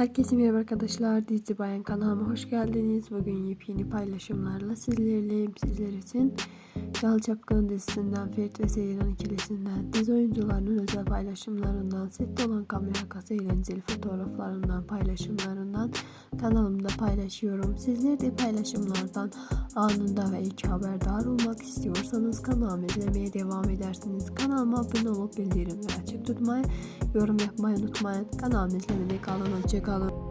Herkese merhaba arkadaşlar. Dizi Bayan kanalıma hoş geldiniz. Bugün yepyeni paylaşımlarla sizlerleyim. Sizler için Yal Çapkın dizisinden Ferit ve Seyran ikilisinden dizi oyuncularının özel paylaşımlarından sette olan kamera arkası eğlenceli fotoğraflarından paylaşımlarından kanalımda paylaşıyorum. Sizler de paylaşımlardan anında ve ilk haberdar olmak istiyorsanız kanalımı izlemeye devam edersiniz. Kanalıma abone olup bildirimleri açık tutmayı, yorum yapmayı unutmayın. Kanalımı izlemede kalın. Hoşçakalın.